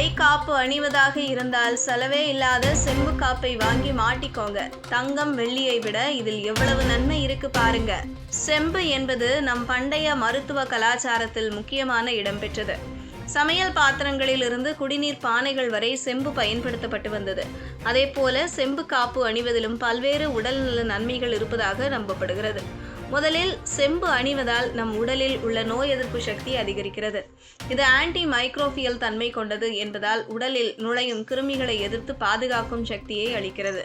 கை காப்பு அணிவதாக இருந்தால் செலவே இல்லாத செம்பு காப்பை வாங்கி மாட்டிக்கோங்க. தங்கம் வெள்ளியை விட இதில் எவ்வளவு நன்மை இருக்கு பாருங்க. செம்பு என்பது நம் பண்டைய மருத்துவ கலாச்சாரத்தில் முக்கியமான இடம் பெற்றது. சமையல் பாத்திரங்களில் இருந்து குடிநீர் பானைகள் வரை செம்பு பயன்படுத்தப்பட்டு வந்தது. அதே போல செம்பு காப்பு அணிவதிலும் பல்வேறு உடல்நல நன்மைகள் இருப்பதாக நம்பப்படுகிறது. முதலில் செம்பு அணிவதால் நம் உடலில் உள்ள நோய் எதிர்ப்பு சக்தி அதிகரிக்கிறது. இது ஆன்டி மைக்ரோஃபியல் தன்மை கொண்டது என்பதால் உடலில் நுழையும் கிருமிகளை எதிர்த்து பாதுகாக்கும் சக்தியை அளிக்கிறது.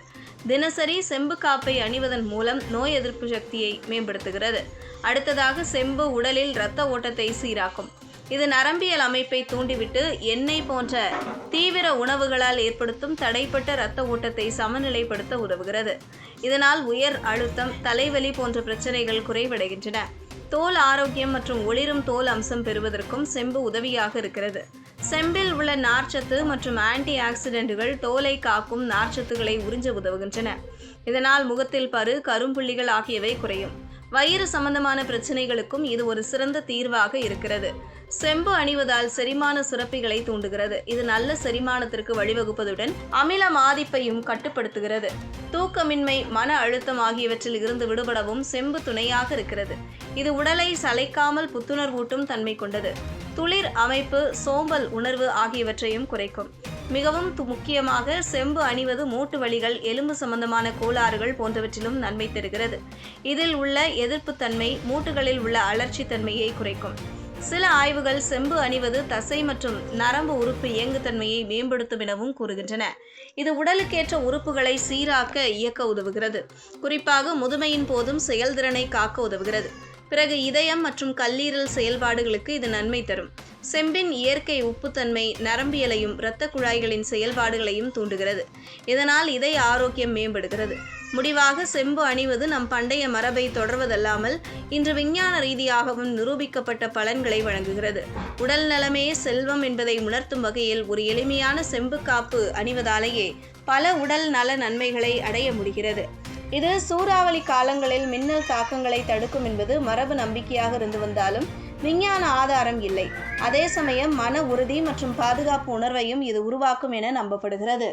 தினசரி செம்பு காப்பை அணிவதன் மூலம் நோய் எதிர்ப்பு சக்தியை மேம்படுத்துகிறது. அடுத்ததாக செம்பு உடலில் இரத்த ஓட்டத்தை சீராக்கும். இது நரம்பியல் அமைப்பை தூண்டிவிட்டு எண்ணெய் போன்ற தீவிர உணவுகளால் ஏற்படுத்தும் தடைப்பட்ட இரத்த ஓட்டத்தை சமநிலைப்படுத்த உதவுகிறது. இதனால் உயர் அழுத்தம் தலைவலி போன்ற பிரச்சனைகள் குறைவடைகின்றன. தோல் ஆரோக்கியம் மற்றும் ஒளிரும் தோல் அம்சம் பெறுவதற்கும் செம்பு உதவியாக இருக்கிறது. செம்பில் உள்ள நார்ச்சத்து மற்றும் ஆன்டி ஆக்சிடென்ட்டுகள் தோலை காக்கும் நார்ச்சத்துக்களை உறிஞ்ச உதவுகின்றன. இதனால் முகத்தில் பரு கரும்புள்ளிகள் ஆகியவை குறையும். வயிறு சம்பந்தமான பிரச்சனைகளுக்கும் இது ஒரு சிறந்த தீர்வாக இருக்கிறது. செம்பு அணிவதால் செரிமான சுரப்பிகளை தூண்டுகிறது. இது நல்ல செரிமானத்திற்கு வழிவகுப்பதுடன் அமில மாதிப்பையும் கட்டுப்படுத்துகிறது. தூக்கமின்மை மன அழுத்தம் ஆகியவற்றில் இருந்து விடுபடவும் செம்பு துணையாக இருக்கிறது. இது உடலை சளைக்காமல் புத்துணர்வூட்டும் தன்மை கொண்டது. துளிர் அமைப்பு சோம்பல் உணர்வு ஆகியவற்றையும் குறைக்கும். மிகவும் து- முக்கியமாக செம்பு அணிவது மூட்டு வலிகள் எலும்பு சம்பந்தமான கோளாறுகள் போன்றவற்றிலும் நன்மை தருகிறது. இதில் உள்ள எதிர்ப்புத்தன்மை மூட்டுகளில் உள்ள அலர்ச்சி தன்மையை குறைக்கும். சில ஆய்வுகள் செம்பு அணிவது தசை மற்றும் நரம்பு உறுப்பு இயங்குத்தன்மையை மேம்படுத்தும் எனவும் கூறுகின்றன. இது உடலுக்கேற்ற உறுப்புகளை சீராக்க இயக்க உதவுகிறது. குறிப்பாக முதுமையின் போதும் செயல்திறனை காக்க உதவுகிறது. பிறகு இதயம் மற்றும் கல்லீரல் செயல்பாடுகளுக்கு இது நன்மை தரும். செம்பின் இயற்கை உப்புத்தன்மை நரம்பியலையும் இரத்த குழாய்களின் செயல்பாடுகளையும் தூண்டுகிறது. இதனால் இதய ஆரோக்கியம் மேம்படுகிறது. முடிவாக செம்பு அணிவது நம் பண்டைய மரபை தொடர்வதல்லாமல் இன்று விஞ்ஞான ரீதியாகவும் நிரூபிக்கப்பட்ட பலன்களை வழங்குகிறது. உடல் நலமே செல்வம் என்பதை உணர்த்தும் வகையில் ஒரு எளிமையான செம்பு காப்பு அணிவதாலேயே பல உடல் நல நன்மைகளை அடைய முடிகிறது. இது சூறாவளி காலங்களில் மின்னல் தாக்கங்களை தடுக்கும் என்பது மரபு நம்பிக்கையாக இருந்து வந்தாலும் விஞ்ஞான ஆதாரம் இல்லை. அதே சமயம் மன உறுதி மற்றும் பாதுகாப்பு உணர்வையும் இது உருவாக்கும் என நம்பப்படுகிறது.